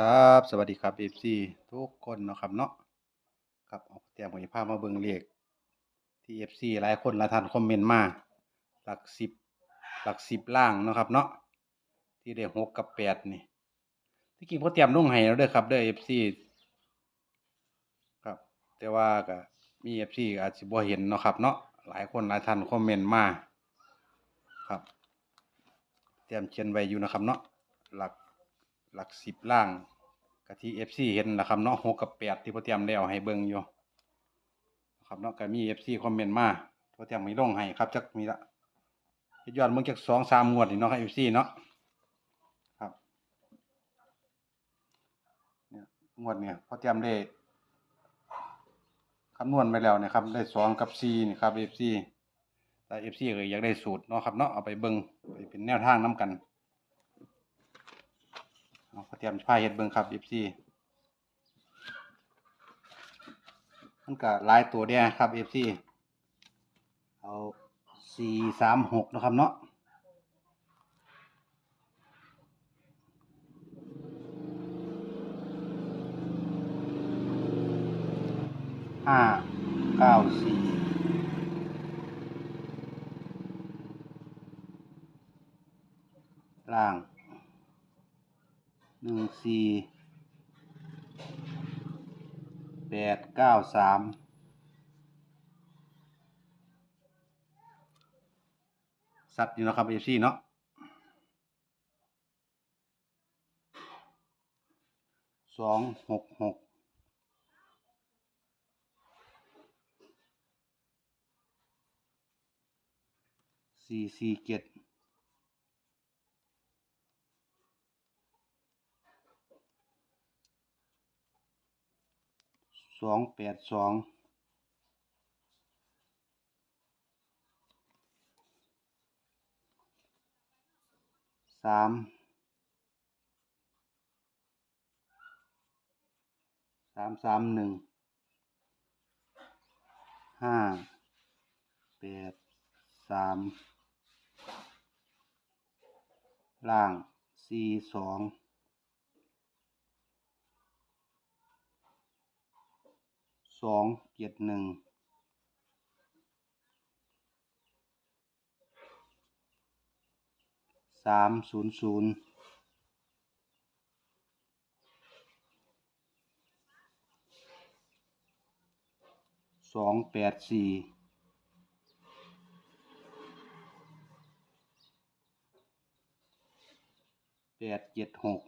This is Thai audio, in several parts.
ครับ สวัสดีครับ FC ทุกคนนะครับเนาะครับเอาเตรียมให้ภาพมาเบิ่งเลขที่ FC หลายคนลายท่านคอมเมนต์มาหลักสิบหลักสิบล่างนะครับเนาะที่ได้หกกับแปดนี่ที่จริงพ่อเตรียมลงให้แล้วเด้อครับเด้อ FC ครับแต่ว่าก็มี FC ก็อาจสิบ่เห็นนะครับเนาะหลายคนหลายท่านคอมเมนต์มาครับ เตรียมเขียนไว้อยู่นะครับเนาะหลัก หลักสิบล่างกะที่เอฟซีเห็นนะครับเนาะหกกับแปดที่พ่อเตรียมได้เอาให้เบิ่งอยู่ครับเนาะก็มีเอฟซีคอมเมนต์มาพ่อเตรียมมีลงให้ครับจักมีละเฮ็ดยอดเบิ่งจักสองสามงวดนี่เนาะครับเอฟซีเนาะครับเนี่ยงวดเนี่ยพ่อเตรียมได้คำนวณไปแล้วนะครับได้สองกับสี่นี่ครับเอฟซีแต่เอฟซีก็อยากได้สูตรเนาะครับเนาะเอาไปเบิ่งไปเป็นแนวทางนํกัน เอาขอเตรียมผ้าเฮ็ดเบิ่งครับ FC มันก็หลายตัวเด้ครับ FC เอาสี่สามหกนะครับเนาะห้าเก้าสี่ล่าง หนึ่ง สี่แปดเก้าสามสัตว์อยู่นะครับเอฟซีเนาะสองหกหกสี่สี่เจ็ด สองแปดสองสามสามสามหนึ่งห้าแปดสามล่างสี่สอง ส องเจ็ดหนึ่งสามศูนย์ศูนย์สองแปดสี่แปดเจ็ดหก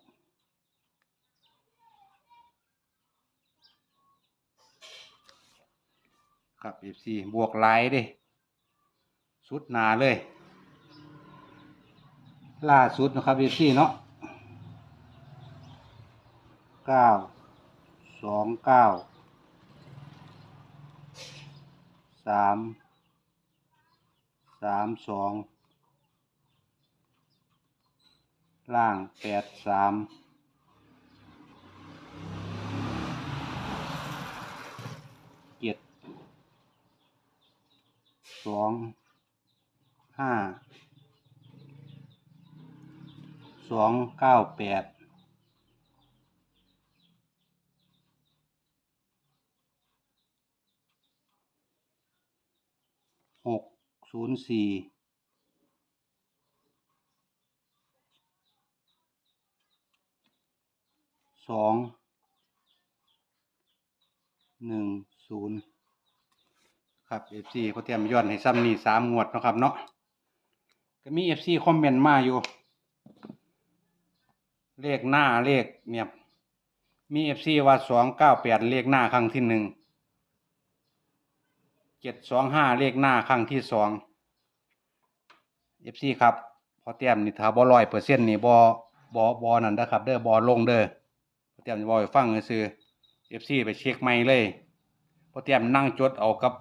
ครับ FC บวกไลน์ดิสุดหนาเลย ล่าสุดนะครับ FC เนาะเก้าสองเก้าสามสามสองล่างแปดสามเจ็ด สองห้าสองเก้าแปดหกศูนย์สี่สองหนึ่งศูนย์ ครับ FC เขาเตรียมย้อนให้ซ้ำนี่สามงวดเนาะครับเนาะก็มี FC คอมเมนต์มาอยู่ เลขหน้าเลขเนี่ยมี FC ว่าสองเก้าแปดเลขหน้าครั้งที่หนึ่งเจ็ดสองห้าเลขหน้าครั้งที่สอง FC ครับพอเตรียมนี่ถ้าบ่ร้อยเปอร์เซ็นต์นี่บ่บ่บ่นั่นเด้อครับ เด้อบ่ลงเด้อพอเตรียมบ่ให้ฟังซื่อๆ FC ไปเช็คใหม่เลยพอเตรียมนั่งจดเอากับ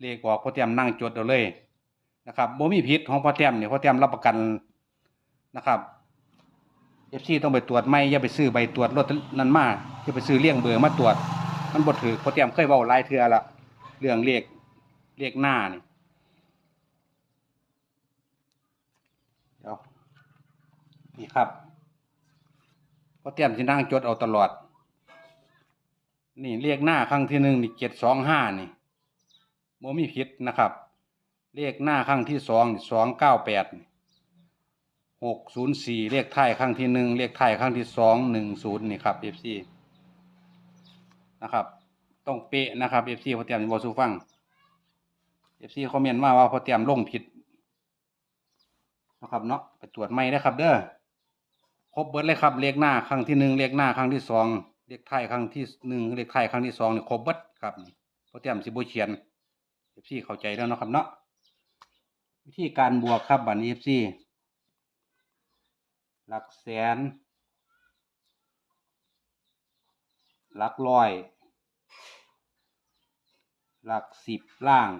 เลขออกพ่อเตรียมนั่งจดเอาเลยนะครับโบมีผิดของพ่อเตรียมเนี่ยพ่อเตรียมรับประกันนะครับเอฟซีต้องไปตรวจไม่อย่าไปซื้อใบตรวจรถนั้นมาอย่าไปซื้อเลี่ยงเบอร์มาตรวจ มันบ่ถือพ่อเตรียมเคยเว้าลายเทือละเรื่องเลขเลขหน้านี่เดี๋ยวนี่ครับพอเตรียมสินั่งจดเอาตลอดนี่เรียกหน้าครั้งที่หนึ่งนี่เจ็ดสองห้านี่ โมมีผิดนะครับเรียกหน้าครั้งที่สองสองเก้าแปดหกศูนย์สี่เรียกไทายครั้งที่หนึ่งเรียกไทายครั้งที่สองหนึ่งศูนย์นี่ครับเอฟซีนะครับ ต้องเป๊ะนะครับเอฟซีพอเตรียมบอสูฟังเอฟซีคอมเมนต์มาว่าพอเตรียมลงผิดนะครับเนาะไปตรวจใหม่นะครับ เด้อครบเบิร์ดเลยครับเรียกหน้าครั้งที่หนึ่งเรียกหน้าครั้งที่สองเรียกไทายครั้งที่หนึ่งเรียกไทายครั้งที่สองนี่ครบเบิร์ดครับพอเตรียมสิบเขียน อฟซีเข้าใจแล้วเนาะครับเนาะวิธีการบวกครับบัตรเอฟซีหลักแสน หลักร้อย หลักสิบล่าง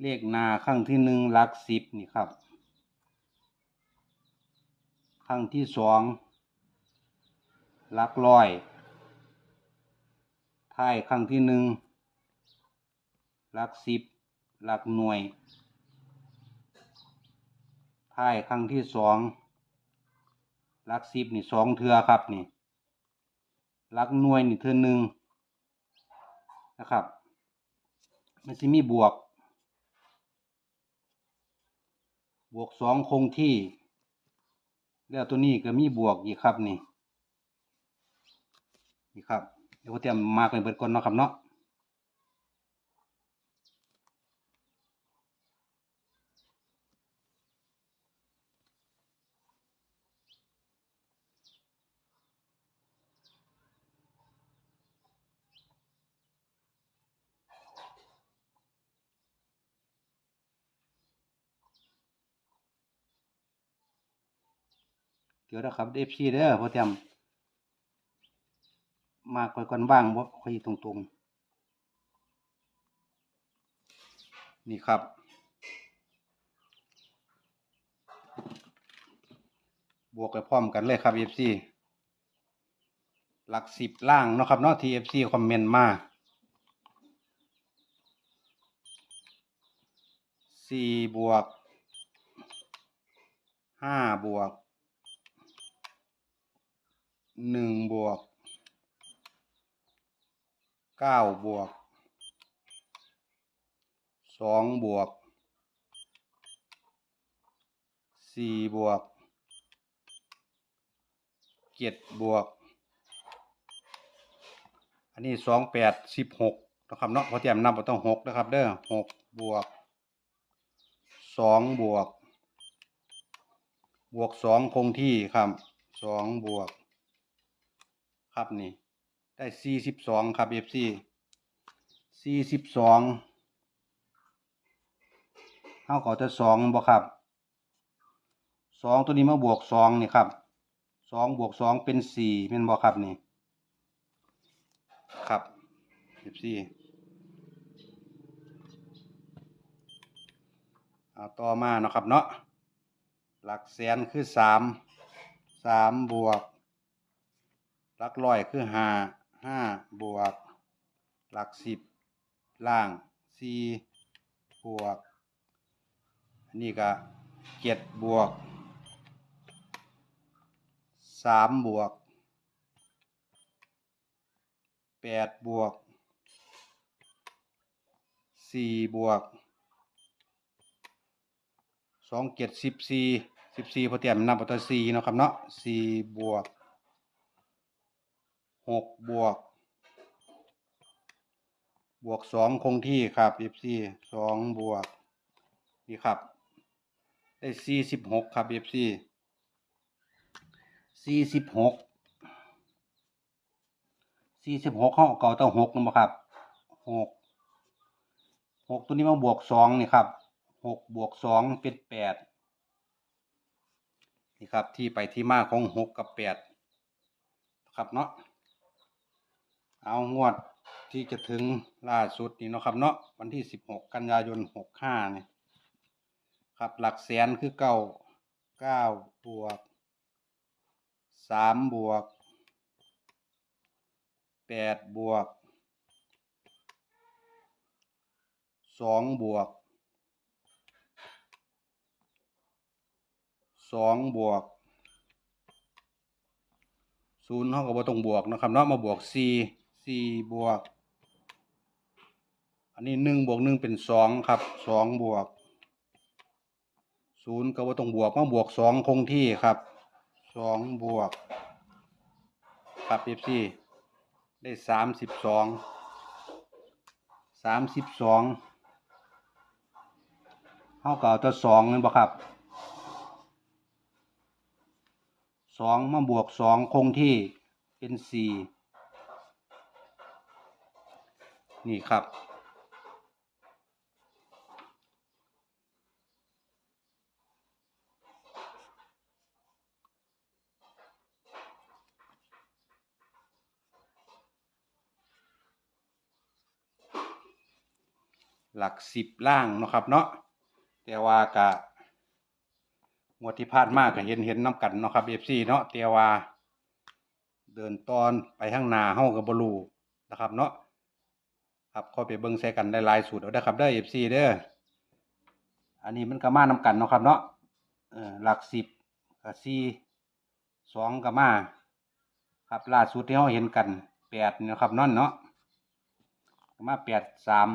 เลขหนาครั้งที่หนึ่งหลักสิบนี่ครับครั้งที่สองหลักร้อยท้ายครั้งที่หนึ่ง หลักสิบหลักหน่วยท้ายครั้งที่สองหลักสิบนี่สองเทือครับนี่หลักหน่วยนี่เทือหนึ่งนะครับ มันจะมีบวก บวกสองคงที่ แล้วตัวนี้ก็มีบวกอีกครับนี่นี่ครับ เดี๋ยวเตรียมมาเป็นเบิดก่อนเนาะครับเนาะ เดี๋ยวนะครับเอฟซีเด้อพอเตรียมมาก่อนก่อนบ้างบ่ค่อยตรงๆ นี่ครับบวกไปพร้อมกันเลยครับเอฟซีหลักสิบล่างเนาะครับเนาะทีเอฟซีคอมเมนต์มาสี่บวกห้าบวก หนึ่งบวกเก้าบวกสองบวกสี่บวกเจ็ดบวก อันนี้สองแปดสิบหกนะครับเนาะพอเตรียมนำไปต้องหกนะครับ เด้อหกบวกสองบวก บวกสองคงที่ครับสองบวก ครับนี่ ได้สี่สิบสองครับเอฟซีสี่สิบสองเท่ากับจะสองบ่ครับสองตัวนี้มาบวกสองนี่ครับสองบวกสองเป็นสี่เป็นบ่ครับนี่ ครับเอฟซีเอาต่อมาเนาะครับเนาะหลักแสนคือสามสามบวก หลักร้อยคือหาห้าบวก หลักสิบล่างสี่บวก อันนี้ก็เจ็ดบวกสามบวกแปดบวกสี่บวกสองเจ็ดสิบสี่สิบสี่พอเตรียมนับอัตราสี่เนาะครับเนาะสี่บวก หกบวก บวกสองคงที่ครับเอฟซีสองบวก นี่ครับ ได้สี่สิบหกครับเอฟซีสี่สิบหกสี่สิบหกข้าเก่าต้องหกนะครับหกหกตัวนี้มาบวกสองนี่ครับหกบวกสองเป็นแปดนี่ครับที่ไปที่มาของหกกับแปดครับเนาะ เอางวดที่จะถึงล่าสุดนี่เนาะครับเนาะวันที่สิบหกกันยายนหกห้าเนี่ยครับหลักแสนคือเก้าเก้าบวกสามบวกแปดบวกสองบวกสองบวกศูนย์เขาก็บ่ต้องบวกนะครับเนาะมาบวกสี่ สี่บวก อันนี้หนึ่งบวกหนึ่งเป็นสองครับสองบวกศูนย์ก็บ่าต้องบวกมาบวกสองคงที่ครับสองบวกครับเอฟซีได้สามสิบสองสามสิบสองเท่ากับตัวสองนั่นบ่ครับสองมาบวกสองคงที่เป็นสี่ นี่ครับ หลักสิบล่างเนาะครับเนาะแต่ว่ากะงวดที่ผ่านมาก็เห็นเห็นน้ำกันเนาะครับเอฟซีเนาะแต่ว่าเดินตอนไปข้างหน้าเฮากับบลูนะครับเนาะ ครับขอไปเบิ่งใส่กันได้ลายสูตรเอาได้ครับเด้เอฟซีเด้ออันนี้มันก็มานํกันเนาะครับเนาะเออหลักสิบกับสี่สองก็มาครับล่าสุดที่เฮาเห็นกันแปดนี่เนาะครับนั่นเนาะก็มาแปดสาม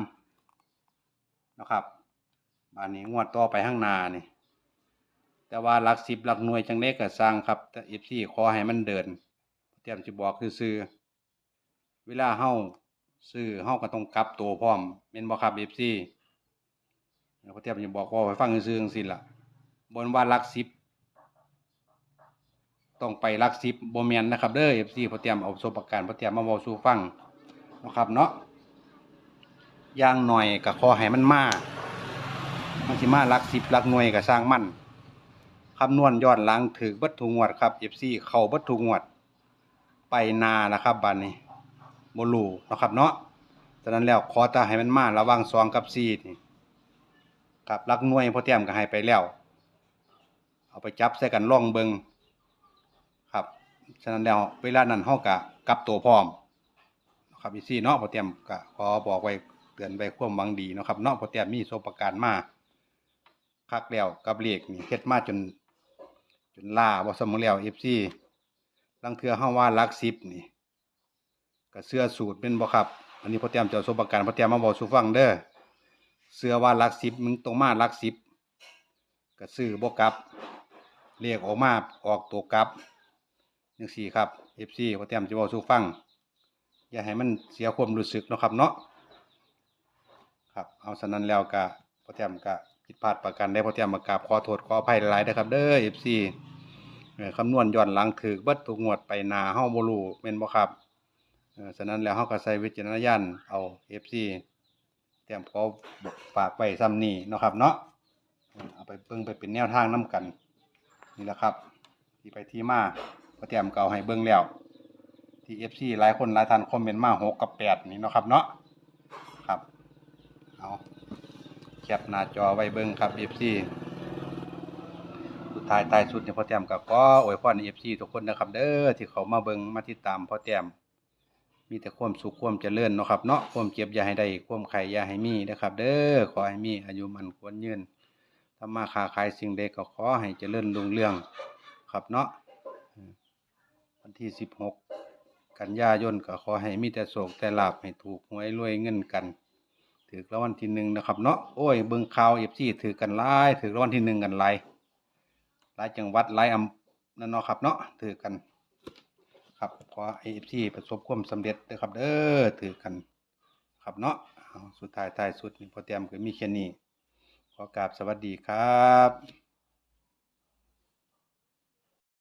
นะครับบานนี้งวดต่อไปข้างหน้านี่ แต่ว่าหลักสิบหลักหน่วยจังเล็กก็สร้างครับแต่เอฟซีขอให้มันเดินเตรียมจะบอกคือซื้อเวลาเฮา ซื้อเฮาก็ต้องกลับตัวพร้อมแม่นบ่ครับเอฟซีแล้วก็เตรียมจะบอกว่าให้ฟังซื่อๆจังซี่ล่ะบนว่าลักสิบต้องไปลักสิบบ่แม่นนะครับเด้อเอฟซีพอเตรียมเอาโซประการพอเตรียมมาเว้าสู่ฟังนะครับเนาะย่างหน่อยก็ขอให้มันมามันสิมาลักสิบลักหน่วยก็สร้างมั่นคำนวณย้อนหลังถือบัตถุงวดครับ FC เข้าบัตถุงวดไปนานะครับบัดนี้ บ่รู้เนาะครับเนาะฉะนั้นแล้วขอตาให้มันมาระหว่างกับ4นี่ครับหลักน่วยพอเตรียมก็ให้ไปแล้ว เอาไปจับใส่กันล่องเบิงครับ ฉะนั้นแล้วเวลานั้นเฮาก็กลับตัวพร้อมนะครับอีซี่เนาะพอเตรียมก็ขอบอกไว้เตือนไว้ความวังดีนะครับเนาะพอเตรียมมีโซประการมาคักแล้วกับเลขนี่เฮ็ดมาจน จนล่าบ่สมแล้ว FC ลังเทื่อเฮาว่าหลัก10นี่ ก็เสื้อสูตรเป็นบ่ครับ อันนี้พอเตรียมจะเอาประสบการณ์พอเตรียมมาบอกสู่ฟังเด้อเสื้อว่าหลัก10มึงตรงมาลัก10ก็ซื้อบ่กลับเลขออกมาออกตัวกลับจังซี่ครับ FC พอเตรียมจะบอกสู่ฟัง อย่าให้มันเสียความรู้สึกนะครับเนาะครับเอาฉะนั้นแล้วก็พอเตรียมก็ผิดพลาดประการใดพอเตรียมมากราบขอโทษขออภัยหลายๆนะครับ เด้อเอ่อคำนวณย้อนหลังถือเบิดทุกงวดไปนาเฮาบ่รู้แม่นบ่ครับ ฉะนั้นแล้วเฮาก็ใช้วิจารณญาณเอา FC เตรียมขอฝากไว้ซ้ำนี้เนาะครับเนาะเอาไปเบิ่งไปเป็นแนวทางนํกัน นี่แหละครับ ที่ไปที่มาพอเตรียมเก็เอาให้เบิ่งแล้วที่เอฟซีหลายคนหลายท่านคอมเมนต์มาหกกับแปดนี่เนาะครับเนาะครับเอาแคปหน้าจอไว้เบิ่งครับเอฟซีสุดท้ายท้ายสุดเนี่ยพ่อแต้มกับก็อวยพรเอฟซีทุกคนนะครับเด้อที่เขามาเบิ่งมาติดตามพ่อแต้ม มีแต่ความสุขความเจริญเนาะครับเนาะความเจ็บอย่าให้ได้ความไข่อย่าให้มีนะครับ เด้อขอให้มีอายุมันควรยืนทำมาค้าขายสิ่งใดก็ขอให้เจริญรุ่งเรืองครับเนาะวันที่สิบหกกันยายนก็ขอให้มีแต่โศกแต่ลาบให้ถูกหวยรวยเงินกัน ถือรางวัลที่หนึ่งนะครับเนาะโอ้ยเบิ่งข่าวเอฟซีถือกันลายถือรางวัลที่หนึ่งกันลายหลายจังหวัดหลายอำนั่นเนาะครับเนาะถือกัน ครับขอให้เอฟซีประสบความสำเร็จนะครับเด้อถือกันครับเนาะสุดท้ายท้ายสุดนี่พอเตรียมก็มีแค่นี้ขอกราบสวัสดีครับ